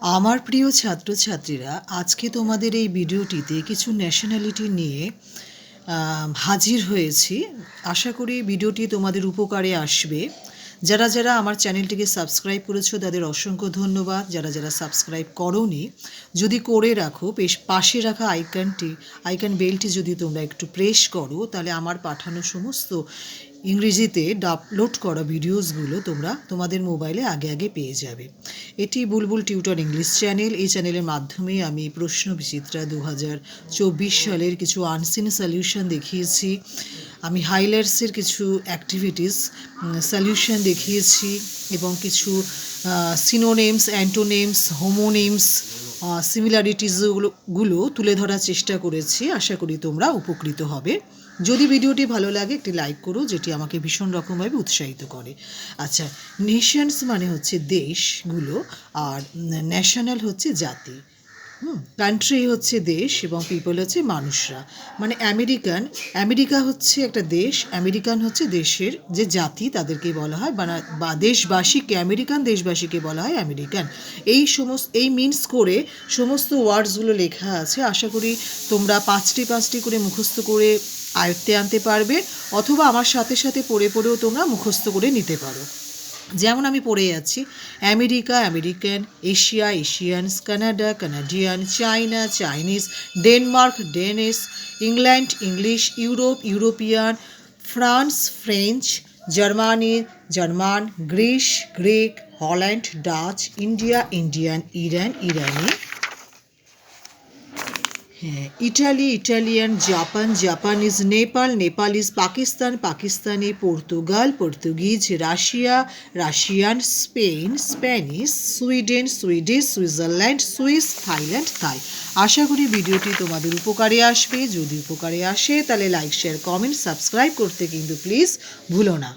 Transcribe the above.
আমার প্রিয় ছাত্রছাত্রীরা, আজকে তোমাদের এই ভিডিওটিতে কিছু ন্যাশনালিটি নিয়ে হাজির হয়েছি। আশা করি ভিডিওটি তোমাদের উপকারে আসবে। যারা যারা আমার চ্যানেলটিকে সাবস্ক্রাইব করেছ, তাদের অসংখ্য ধন্যবাদ। যারা যারা সাবস্ক্রাইব করোনি, যদি করে রাখো বেশ পাশে রাখা আইকনটি আইকন বেলটি যদি তোমরা একটু প্রেস করো, তাহলে আমার পাঠানো সমস্ত ইংরেজিতে ডাউনলোড করা ভিডিওসগুলো তোমরা তোমাদের মোবাইলে আগে আগে পেয়ে যাবে। এটি বুলবুল টিউটর ইংলিশ চ্যানেল এই চ্যানেলের মাধ্যমে আমি প্রশ্ন বিচিত্রা দু হাজার চব্বিশ সালের কিছু আনসিন সলিউশন দেখিয়েছি। আমি হাইলাইটসের কিছু অ্যাক্টিভিটিস সলিউশন দেখিয়েছি এবং কিছু সিনোনেমস অ্যান্টোনেমস হোমোনেমস সিমিলারিটিসগুলো গুলো তুলে ধরার চেষ্টা করেছি। আশা করি তোমরা উপকৃত হবে। যদি ভিডিওটি ভালো লাগে, একটি লাইক করো, যেটি আমাকে ভীষণ রকমভাবে উৎসাহিত করে। আচ্ছা নেশনস মানে হচ্ছে দেশগুলো, আর ন্যাশনাল হচ্ছে জাতি। কান্ট্রি হচ্ছে দেশ এবং পিপল হচ্ছে মানুষরা। মানে আমেরিকান আমেরিকা হচ্ছে একটা দেশ আমেরিকান হচ্ছে দেশের যে জাতি তাদেরকে বলা হয়, বা দেশবাসীকে আমেরিকান দেশবাসীকে বলা হয় আমেরিকান এই সমস্ত, এই মিনস করে সমস্ত ওয়ার্ডসগুলো লেখা আছে। আশা করি তোমরা পাঁচটি পাঁচটি করে মুখস্থ করে আয়ত্তে আনতে পারবে, অথবা আমার সাথে সাথে পড়ে পড়েও তোমরা মুখস্থ করে নিতে পারো। যেমন আমি পড়ে যাচ্ছি America, American, Asia, Asians, Canada, Canadian, China, Chinese, Denmark, Danish, England, English, Europe, European, France, French, Germany, German, Greece, Greek, Holland, Dutch, India, Indian, Iran, Irani হ্যাঁ Italy, Italian, Japan, Japanese Nepal, Nepalese Pakistan, Pakistani Portugal, Portuguese, Russia, Russian Spain, Spanish, Sweden, Swedish, Switzerland, Swiss, Thailand, Thai. আশা করি ভিডিওটি তোমাদের উপকারে আসবে। যদি উপকারে আসে, তাহলে লাইক, শেয়ার, কমেন্ট, সাবস্ক্রাইব করতে কিন্তু প্লিজ ভুলো না।